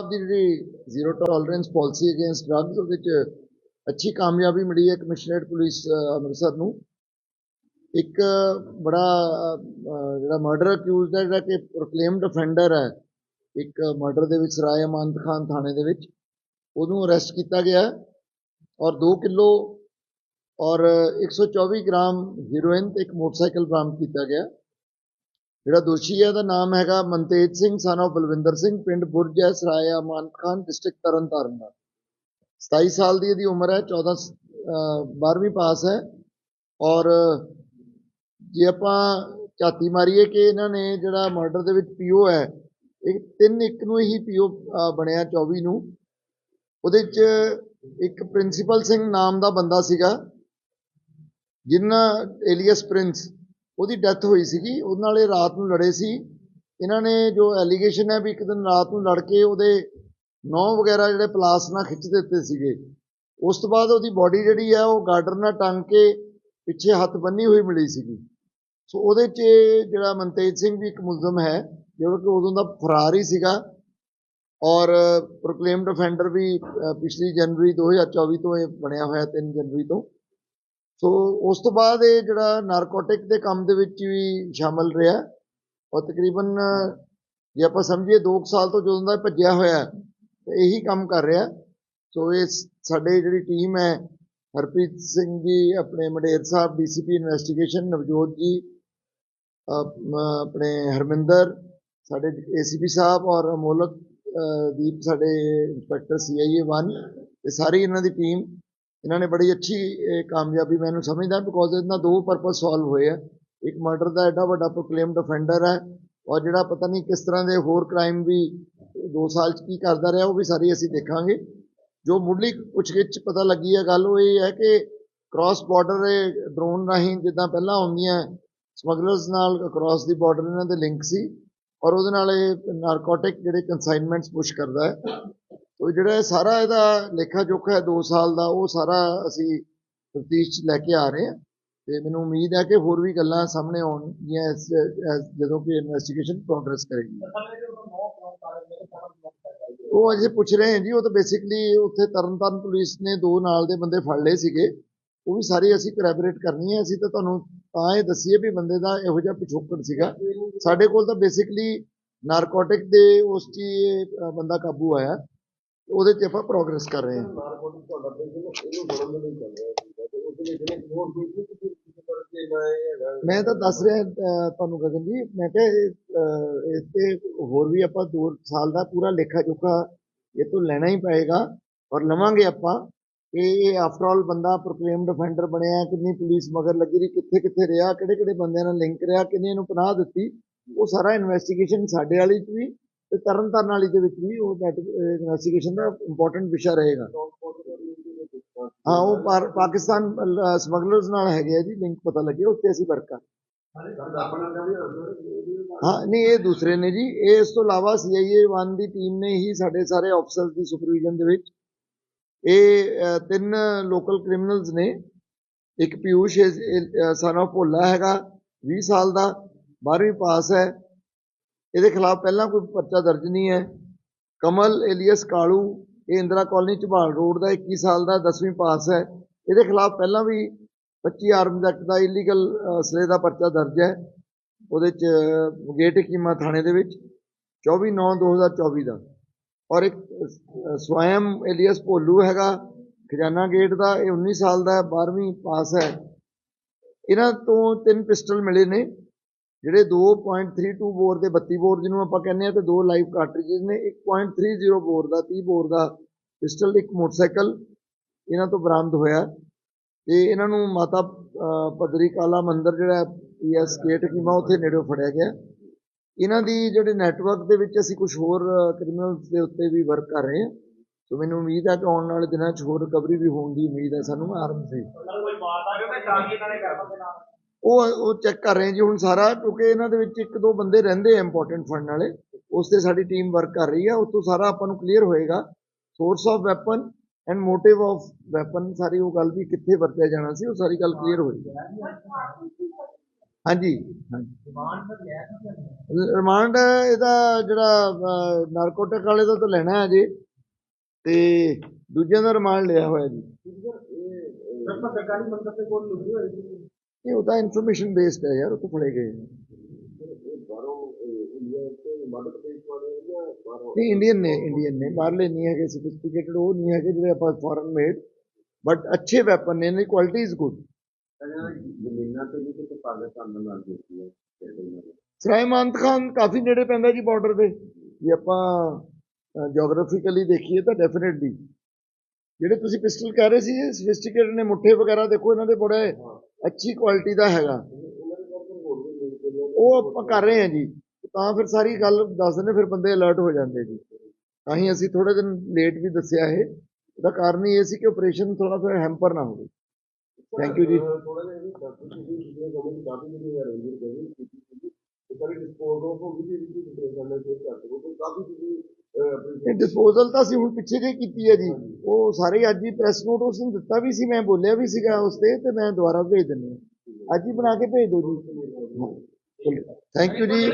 ਸਾਹਿਬ ਦੀ ਜਿਹੜੀ zero tolerance policy against drugs ਉਹਦੇ ਚ ਅੱਛੀ ਕਾਮਯਾਬੀ ਮਿਲੀ ਹੈ ਕਮਿਸ਼ਨਰੇਟ ਪੁਲਿਸ ਅੰਮ੍ਰਿਤਸਰ ਨੂੰ। ਇੱਕ ਬੜਾ ਜਿਹੜਾ ਮਰਡਰ ਅਕਿਊਜ਼ਡ ਹੈ, ਜਿਹੜਾ ਕਿ ਪ੍ਰੋਕਲੇਮਡ ਅਫੈਂਡਰ ਹੈ, ਇੱਕ ਮਰਡਰ ਦੇ ਵਿੱਚ ਸਰਾਏ ਅਮਾਨਤ ਖਾਨ ਥਾਣੇ ਦੇ ਵਿੱਚ, ਉਹਨੂੰ ਅਰੈਸਟ ਕੀਤਾ ਗਿਆ ਔਰ 2 ਕਿਲੋ ਔਰ 124 ਗ੍ਰਾਮ ਹੀਰੋਇਨ ਤੇ ਇੱਕ ਮੋਟਰਸਾਈਕਲ ਬਰਾਮਦ ਕੀਤਾ ਗਿਆ ਜਿਹੜਾ ਦੋਸ਼ੀ ਹੈ, ਉਹਦਾ ਨਾਮ ਹੈਗਾ ਮਨਤੇਜ ਸਿੰਘ ਸਨ of ਬਲਵਿੰਦਰ ਸਿੰਘ, ਪਿੰਡ ਬੁਰਜ ਹੈ ਸਰਾਇਆ ਅਮਾਨਤ ਖਾਨ ਡਿਸਟ੍ਰਿਕਟ ਤਰਨਤਾਰਨ ਦਾ। 27 ਸਾਲ ਦੀ ਇਹਦੀ ਉਮਰ ਹੈ 14 ਸ- 12ਵੀਂ ਪਾਸ ਹੈ। ਔਰ ਜੇ ਆਪਾਂ ਝਾਤੀ ਮਾਰੀਏ ਕਿ ਇਹਨਾਂ ਨੇ ਜਿਹੜਾ ਮਰਡਰ ਦੇ ਵਿੱਚ ਪੀਓ ਹੈ, ਇਹ ਤਿੰਨ ਇੱਕ ਨੂੰ ਹੀ ਪੀਓ ਬਣਿਆ 24 ਨੂੰ। ਉਹਦੇ ਚ ਇੱਕ ਪ੍ਰਿੰਸੀਪਲ ਸਿੰਘ ਨਾਮ ਦਾ ਬੰਦਾ ਸੀਗਾ ਜਿਨ੍ਹਾਂ ਏਲੀਅਸ ਪ੍ਰਿੰਸ ਉਹਦੀ ਡੈਥ ਹੋਈ ਸੀਗੀ। ਉਹਦੇ ਨਾਲ ਇਹ ਰਾਤ ਨੂੰ ਲੜੇ ਸੀ। ਇਹਨਾਂ ਨੇ ਜੋ ਐਲੀਗੇਸ਼ਨ ਹੈ ਵੀ ਇੱਕ ਦਿਨ ਰਾਤ ਨੂੰ ਲੜ ਕੇ ਉਹਦੇ ਨੌ ਵਗੈਰਾ ਜਿਹੜੇ ਪਲਾਸ ਨਾਲ ਖਿੱਚ ਦਿੱਤੇ ਸੀਗੇ। ਉਸ ਤੋਂ ਬਾਅਦ ਉਹਦੀ ਬਾਡੀ ਜਿਹੜੀ ਹੈ ਉਹ ਗਾਰਡਰ ਨਾਲ ਟੰਗ ਕੇ ਪਿੱਛੇ ਹੱਥ ਬੰਨੀ ਹੋਈ ਮਿਲੀ ਸੀਗੀ। ਸੋ ਉਹਦੇ 'ਚ ਜਿਹੜਾ ਮਨਤੇਜ ਸਿੰਘ ਵੀ ਇੱਕ ਮੁਲਜ਼ਮ ਹੈ, ਜਿਹੜਾ ਕਿ ਉਦੋਂ ਦਾ ਫਰਾਰ ਹੀ ਸੀਗਾ। ਔਰ ਪ੍ਰੋਕਲੇਮਡ ਅਫੈਂਡਰ ਵੀ ਪਿਛਲੀ ਜਨਵਰੀ 2024 ਤੋਂ ਇਹ ਬਣਿਆ ਹੋਇਆ 3 ਜਨਵਰੀ ਤੋਂ। ਸੋ ਉਸ ਤੋਂ ਬਾਅਦ ਇਹ ਜਿਹੜਾ ਨਾਰਕੋਟਿਕ ਦੇ ਕੰਮ ਦੇ ਵਿੱਚ ਵੀ ਸ਼ਾਮਲ ਰਿਹਾ। ਔਰ ਤਕਰੀਬਨ ਜੇ ਆਪਾਂ ਸਮਝੀਏ 2 ਸਾਲ ਤੋਂ ਜਦੋਂ ਦਾ ਭੱਜਿਆ ਹੋਇਆ ਹੈ, ਤੇ ਇਹੀ ਕੰਮ ਕਰ ਰਿਹਾ। ਸੋ ਇਹ ਸਾਡੇ ਜਿਹੜੀ ਟੀਮ ਹੈ ਹਰਪ੍ਰੀਤ ਸਿੰਘ ਜੀ ਆਪਣੇ ਮਡੇਰ ਸਾਹਿਬ ਡੀਸੀਪੀ ਇਨਵੈਸਟੀਗੇਸ਼ਨ ਨਵਜੋਤ ਜੀ ਆਪਣੇ ਹਰਮਿੰਦਰ ਸਾਡੇ ਏਸੀਪੀ ਸਾਹਿਬ ਔਰ ਅਮੋਲਕ ਦੀਪ ਸਾਡੇ ਇੰਸਪੈਕਟਰ ਸੀਆਈਏ 1 ਇਹ ਸਾਰੀ ਇਹਨਾਂ ਦੀ ਟੀਮ ਇਹਨਾਂ ਨੇ ਬੜੀ ਅੱਛੀ, ਇਹ ਕਾਮਯਾਬੀ ਮੈਨੂੰ ਸਮਝਦਾ ਬਿਕੋਜ਼ ਇਹਨਾਂ ਦੋ ਪਰਪਸ ਸੋਲਵ ਹੋਏ ਆ। ਇੱਕ ਮਰਡਰ ਦਾ ਐਡਾ ਵੱਡਾ ਪ੍ਰੋਕਲੇਮਡ ਅਫੈਂਡਰ ਹੈ ਔਰ ਜਿਹੜਾ ਪਤਾ ਨਹੀਂ ਕਿਸ ਤਰ੍ਹਾਂ ਦੇ ਹੋਰ ਕ੍ਰਾਈਮ ਵੀ 2 ਸਾਲ ਚ ਕੀ ਕਰਦਾ ਰਿਹਾ, ਉਹ ਵੀ ਸਾਰੀ ਅਸੀਂ ਦੇਖਾਂਗੇ। ਜੋ ਮੁੱਢਲੀ ਪੁੱਛਗਿੱਛ ਪਤਾ ਲੱਗੀ ਹੈ ਗੱਲ, ਉਹ ਇਹ ਹੈ ਕਿ ਕ੍ਰਾਸ ਬਾਰਡਰ ਡਰੋਨ ਰਾਹੀਂ ਜਿੱਦਾਂ ਪਹਿਲਾਂ ਆਉਂਦੀਆਂ ਸਮਗਲਰਸ ਨਾਲ ਕ੍ਰਾਸ ਦੀ ਬਾਰਡਰ ਇਹਨਾਂ ਦੇ ਲਿੰਕ ਸੀ ਔਰ ਉਹਦੇ ਨਾਲ ਇਹ ਨਾਰਕੋਟਿਕ ਜਿਹੜੇ ਕਨਸਾਈਨਮੈਂਟਸ ਪੁਸ਼ ਕਰਦਾ ਹੈ। ਉਹ ਜਿਹੜਾ ਸਾਰਾ ਇਹਦਾ ਲੇਖਾ ਜੋਖਾ ਹੈ 2 ਸਾਲ ਦਾ, ਉਹ ਸਾਰਾ ਅਸੀਂ ਤਫਤੀਸ਼ 'ਚ ਲੈ ਕੇ ਆ ਰਹੇ ਹਾਂ। ਤੇ ਮੈਨੂੰ ਉਮੀਦ ਹੈ ਕਿ ਹੋਰ ਵੀ ਗੱਲਾਂ ਸਾਹਮਣੇ ਆਉਣਗੀਆਂ ਜਦੋਂ ਕਿ ਇਨਵੈਸਟੀਗੇਸ਼ਨ ਪ੍ਰੋਗਰੈਸ ਕਰੇਗੀ। ਉਹ ਅਜੇ ਪੁੱਛ ਰਹੇ ਹਾਂ ਜੀ, ਉਹ ਤਾਂ ਬੇਸਿਕਲੀ ਉੱਥੇ ਤਰਨਤਾਰਨ ਪੁਲਿਸ ਨੇ ਦੋ ਨਾਲ ਦੇ ਬੰਦੇ ਫੜ ਲਏ ਸੀਗੇ। ਉਹ ਵੀ ਸਾਰੀ ਅਸੀਂ ਕੋਰੈਬੋਰੇਟ ਕਰਨੀ ਹੈ। ਅਸੀਂ ਤਾਂ ਤੁਹਾਨੂੰ ਤਾਂ ਇਹ ਦੱਸੀਏ ਵੀ ਬੰਦੇ ਦਾ ਇਹੋ ਜਿਹਾ ਪਿਛੋਕੜ ਸੀਗਾ। ਸਾਡੇ ਕੋਲ ਤਾਂ ਬੇਸਿਕਲੀ ਨਾਰਕੋਟਿਕ ਦੇ ਉਸ 'ਚ ਬੰਦਾ ਕਾਬੂ ਆਇਆ। ਉਹਦੇ 'ਚ ਆਪਾਂ ਪ੍ਰੋਗਰੈਸ ਕਰ ਰਹੇ ਹਾਂ। ਮੈਂ ਤਾਂ ਦੱਸ ਰਿਹਾ ਤੁਹਾਨੂੰ ਗਗਨ ਜੀ ਮੈਂ ਅ, ਇਸ ਤੇ ਹੋਰ ਵੀ ਆਪਾਂ 2 ਸਾਲ ਦਾ ਪੂਰਾ ਲੇਖਾ ਜੋਖਾ ਇਹ ਤੋਂ ਲੈਣਾ ਹੀ ਪਏਗਾ। ਔਰ ਲਵਾਂਗੇ ਆਪਾਂ। ਇਹ ਇਹ ਆਫਟਰ ਆਲ ਬੰਦਾ ਪ੍ਰੋਕਲੇਮਡ ਅਫੈਂਡਰ ਬਣਿਆ ਕਿੰਨੀ ਪੁਲਿਸ ਮਗਰ ਲੱਗੀ ਰਹੀ ਕਿੱਥੇ ਕਿੱਥੇ ਰਿਹਾ ਕਿਹੜੇ ਕਿਹੜੇ ਬੰਦਿਆਂ ਨਾਲ ਲਿੰਕ ਰਿਹਾ ਕਿੰਨੇ ਨੂੰ ਪਨਾਹ ਦਿੱਤੀ ਉਹ ਸਾਰਾ ਇਨਵੈਸਟੀਗੇਸ਼ਨ ਸਾਡੇ ਵਾਲੀ ਚ ਵੀ। ਤੇ ਤਰਨਤਾਰਨ ਵਾਲੀ ਦੇ ਵਿੱਚ ਵੀ ਉਹ ਇਨਵੈਸਟੀਗੇਸ਼ਨ ਦਾ ਇੰਪੋਰਟੈਂਟ ਵਿਸ਼ਾ ਰਹੇਗਾ। ਹਾਂ, ਉਹ ਪਾਕਿਸਤਾਨ ਸਮਗਲਰਸ ਨਾਲ ਹੈਗੇ ਆ ਜੀ ਲਿੰਕ ਪਤਾ ਲੱਗਿਆ ਉੱਤੇ ਅਸੀਂ ਵਰਕ ਕਰ ਹਾਂ। ਨਹੀਂ, ਇਹ ਦੂਸਰੇ ਨੇ ਜੀ। ਇਹ ਇਸ ਤੋਂ ਇਲਾਵਾ ਸੀਆਈਏ 1 ਦੀ ਟੀਮ ਨੇ ਹੀ ਸਾਡੇ ਸਾਰੇ ਆਫਸਰਸ ਦੀ ਸੁਪਰਵਿਜ਼ਨ ਦੇ ਵਿੱਚ ਇਹ ਤਿੰਨ ਲੋਕਲ ਕ੍ਰਿਮੀਨਲਸ ਨੇ। ਇੱਕ ਪਿਊਸ਼ ਸਨ ਆਫ ਭੋਲਾ ਹੈਗਾ 20 ਸਾਲ ਦਾ 12ਵੀਂ ਪਾਸ ਹੈ। ਇਹਦੇ ਖਿਲਾਫ ਪਹਿਲਾਂ ਕੋਈ ਪਰਚਾ ਦਰਜ ਨਹੀਂ ਹੈ। ਕਮਲ ਏਲੀਅਸ ਕਾਲੂ, ਇਹ ਇੰਦਰਾ ਕਾਲਨੀ ਝਬਾਲ ਰੋਡ ਦਾ 21 ਸਾਲ ਦਾ 10ਵੀਂ ਪਾਸ ਹੈ। ਇਹਦੇ ਖਿਲਾਫ ਪਹਿਲਾਂ ਵੀ 25 ਆਰਮਜ਼ ਐਕਟ ਦਾ ਇਲੀਗਲ ਅਸਲੇ ਦਾ ਪਰਚਾ ਦਰਜ ਹੈ। ਉਹਦੇ ਚ ਗੇਟ ਕੀਮਾ ਥਾਣੇ ਦੇ ਵਿੱਚ 24 9 2024 ਦਾ। ਔਰ ਇੱਕ ਸਵੈਮ ਏਲੀਅਸ ਭੋਲੂ ਹੈਗਾ, ਖਜ਼ਾਨਾ ਗੇਟ ਦਾ, ਇਹ 19 ਸਾਲ ਦਾ 12ਵੀਂ ਪਾਸ ਹੈ। ਇਹਨਾਂ ਤੋਂ ਤਿੰਨ ਪਿਸਟਲ ਮਿਲੇ ਨੇ। ਜਿਹੜੇ 2.32 ਬੋਰ ਦੇ 32 ਬੋਰ ਜਿਹਨੂੰ ਆਪਾਂ ਕਹਿੰਦੇ ਆ ਤੇ ਦੋ ਲਾਈਵ ਕਾਰਟ੍ਰਿਜਸ ਨੇ 1.30 ਬੋਰ ਦਾ 30 ਬੋਰ ਦਾ ਪਿਸਟਲ ਇੱਕ ਮੋਟਰਸਾਈਕਲ ਇਹਨਾਂ ਤੋਂ ਬਰਾਮਦ ਹੋਇਆ ਤੇ ਇਹਨਾਂ ਨੂੰ ਮਾਤਾ ਅ, ਪਦਰੀ ਕਾਲਾ ਮੰਦਿਰ ਜਿਹੜਾ ਪੀਐਸ ਗੇਟ ਕੀਮਾ ਉੱਥੇ ਨੇੜਿਓਂ ਫੜਿਆ ਗਿਆ ਇਹਨਾਂ ਦੀ ਜਿਹੜੇ ਨੈਟਵਰਕ ਦੇ ਵਿੱਚ ਅਸੀਂ ਕੁਝ ਹੋਰ ਕ੍ਰਿਮੀਨਲਸ ਦੇ ਉੱਤੇ ਵੀ ਵਰਕ ਕਰ ਰਹੇ ਹਾਂ। ਸੋ ਮੈਨੂੰ ਉਮੀਦ ਹੈ ਕਿ ਆਉਣ ਵਾਲੇ ਦਿਨਾਂ 'ਚ ਹੋਰ ਰਿਕਵਰੀ ਵੀ ਹੋਣ ਦੀ ਉਮੀਦ ਹੈ ਸਾਨੂੰ ਆਰਮ ਸੇ ਉਹ ਉਹ ਚੈੱਕ ਕਰ ਰਹੇ ਜੀ ਹੁਣ ਸਾਰਾ, ਕਿਉਂਕਿ ਇਹਨਾਂ ਦੇ ਵਿੱਚ ਇੱਕ ਦੋ ਬੰਦੇ ਰਹਿੰਦੇ ਆ ਇੰਪੋਰਟੈਂਟ ਫੰਡ ਵਾਲੇ ਉਸ ਤੇ ਸਾਡੀ ਟੀਮ ਵਰਕ ਕਰ ਰਹੀ ਹੈ ਉਸ ਤੋਂ ਸਾਰਾ ਆਪਾਂ ਨੂੰ ਕਲੀਅਰ ਹੋਏਗਾ। Source of weapon and motive of weapon ਸਾਰੀ ਉਹ ਗੱਲ ਵੀ ਕਿੱਥੇ ਵਰਤਿਆ ਜਾਣਾ ਸੀ, ਉਹ ਸਾਰੀ ਗੱਲ ਕਲੀਅਰ ਹੋਏਗੀ ਹਾਂਜੀ। ਹਾਂਜੀ ਰਿਮਾਂਡ ਇਹਦਾ ਜਿਹੜਾ ਨਾਰਕੋਟਿਕ ਵਾਲੇ ਦਾ ਤਾਂ ਲੈਣਾ ਹੈ ਜੀ ਤੇ ਦੂਜਿਆਂ ਦਾ ਰਿਮਾਂਡ ਲਿਆ ਹੋਇਆ ਜੀ। ਇਹ ਉਹ ਤਾਂ ਇਨਫੋਰਮੇਸ਼ਨ ਬੇਸਡ ਹੈ ਯਾਰ ਉਹ ਤਾਂ ਫੜੇ ਗਏ ਨੇ। ਨਹੀਂ ਇੰਡੀਅਨ ਨੇ ਇੰਡੀਅਨ ਨੇ। ਬਾਹਰਲੇ ਨਹੀਂ ਹੈਗੇ ਸੋਫਿਸਟੀਕੇਟਡ ਉਹ ਨਹੀਂ ਹੈਗੇ ਜਿਹੜੇ ਆਪਾਂ ਫੋਰਨ ਮੇਡ ਬਟ ਅੱਛੇ ਵੈਪਨ ਨੇ ਇਹਨਾਂ ਦੀ ਕੁਆਲਿਟੀ ਇਜ਼ ਗੁੱਡ ਜ਼ਮੀਨਾਂ ਤੇ ਵੀ ਕਿਤੇ ਪਾਕਿਸਤਾਨ ਨਾਲ ਲੱਗ ਜਾਂਦੀ ਹੈ ਸਰਾਏ ਮਾਨਤ ਖਾਨ ਕਾਫੀ ਨੇੜੇ ਪੈਂਦਾ ਜੀ ਬਾਰਡਰ ਦੇ। ਜੇ ਆਪਾਂ ਜੀਓਗ੍ਰਾਫਿਕਲੀ ਦੇਖੀਏ ਤਾਂ ਡੈਫੀਨਿਟਲੀ ਜਿਹੜੇ ਤੁਸੀਂ ਪਿਸਟਲ ਕਹਿ ਰਹੇ ਸੀ ਸਫਿਸਟੀਕੇਟਡ ਨੇ ਮੁੱਠੇ ਵਗੈਰਾ ਦੇਖੋ ਇਹਨਾਂ ਦੇ ਬੜੇ। ਅੱਛੀ ਕੁਆਲਿਟੀ ਦਾ ਹੈਗਾ। ਉਹ ਆਪਾਂ ਕਰ ਰਹੇ ਹਾਂ ਜੀ। ਤਾਂ ਫਿਰ ਸਾਰੀ ਗੱਲ ਦੱਸ ਦਿੰਦੇ, ਫਿਰ ਬੰਦੇ ਅਲਰਟ ਹੋ ਜਾਂਦੇ ਜੀ। ਤਾਂ ਹੀ ਅਸੀਂ ਥੋੜੇ ਦਿਨ ਲੇਟ ਵੀ ਦੱਸਿਆ ਇਹ। ਇਹਦਾ ਕਾਰਨ ਇਹ ਸੀ ਕਿ ਆਪਰੇਸ਼ਨ ਥੋੜਾ ਫਿਰ ਹੈਂਪਰ ਨਾ ਹੋਵੇ। ਥੈਂਕ ਯੂ ਜੀ। ਡਿਸਪੋਜ਼ਲ ਤਾਂ ਅਸੀਂ ਹੁਣ ਪਿੱਛੇ ਜੇ ਕੀਤੀ ਹੈ ਜੀ। ਉਹ ਸਾਰੇ ਅੱਜ ਹੀ ਪ੍ਰੈਸ ਨੋਟ ਉਸ ਨੂੰ ਦਿੱਤਾ ਵੀ ਸੀ ਮੈਂ ਬੋਲਿਆ ਵੀ ਸੀਗਾ ਉਸ ਤੇ ਤੇ ਮੈਂ ਦੁਬਾਰਾ ਭੇਜ ਦਿੰਦੇ ਹਾਂ। ਅੱਜ ਹੀ ਬਣਾ ਕੇ ਭੇਜ ਦਿਓ ਜੀ। ਥੈਂਕ ਯੂ ਜੀ।